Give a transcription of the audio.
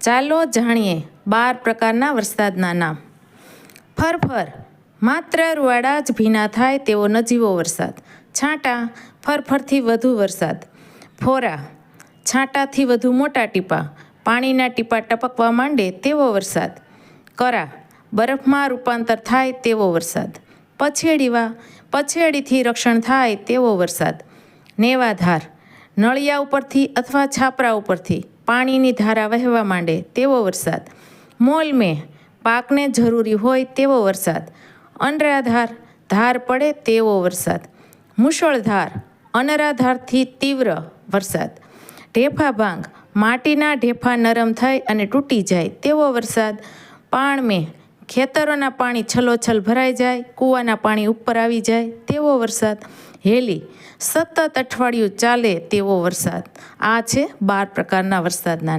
ચાલો જાણીએ બાર પ્રકારના વરસાદના નામ. ફરફર માત્ર રૂવાડા જ ભીના થાય તેવો નજીવો વરસાદ. છાંટા ફરફરથી વધુ વરસાદ. ફોરા, છાંટાથી વધુ મોટા ટીપા. પાણીના ટીપા ટપકવા માંડે તેવો વરસાદ. કરા, બરફમાં રૂપાંતર થાય તેવો વરસાદ. પછેડીવા, પછેડીથી રક્ષણ થાય તેવો વરસાદ. નેવાધાર, નળિયા ઉપરથી અથવા છાપરા ઉપરથી. પાણીની ધારા વહેવા માંડે તેવો વરસાદ. મોલમે પાકને જરૂરી હોય તેવો વરસાદ. અનરાધાર ધાર પડે તેવો વરસાદ. મુશળધાર, અનરાધારથી તીવ્ર વરસાદ. ઢેફા ભાંગ, માટીના ઢેફા નરમ થાય અને તૂટી જાય તેવો વરસાદ. પાણમે ખેતરોના પાણી છલોછલ ભરાઈ જાય, કૂવાના પાણી ઉપર આવી જાય, તેવો વરસાદ. હેલી, સતત અઠવાડિયું ચાલે તેવો વરસાદ. આ છે બાર પ્રકારના વરસાદના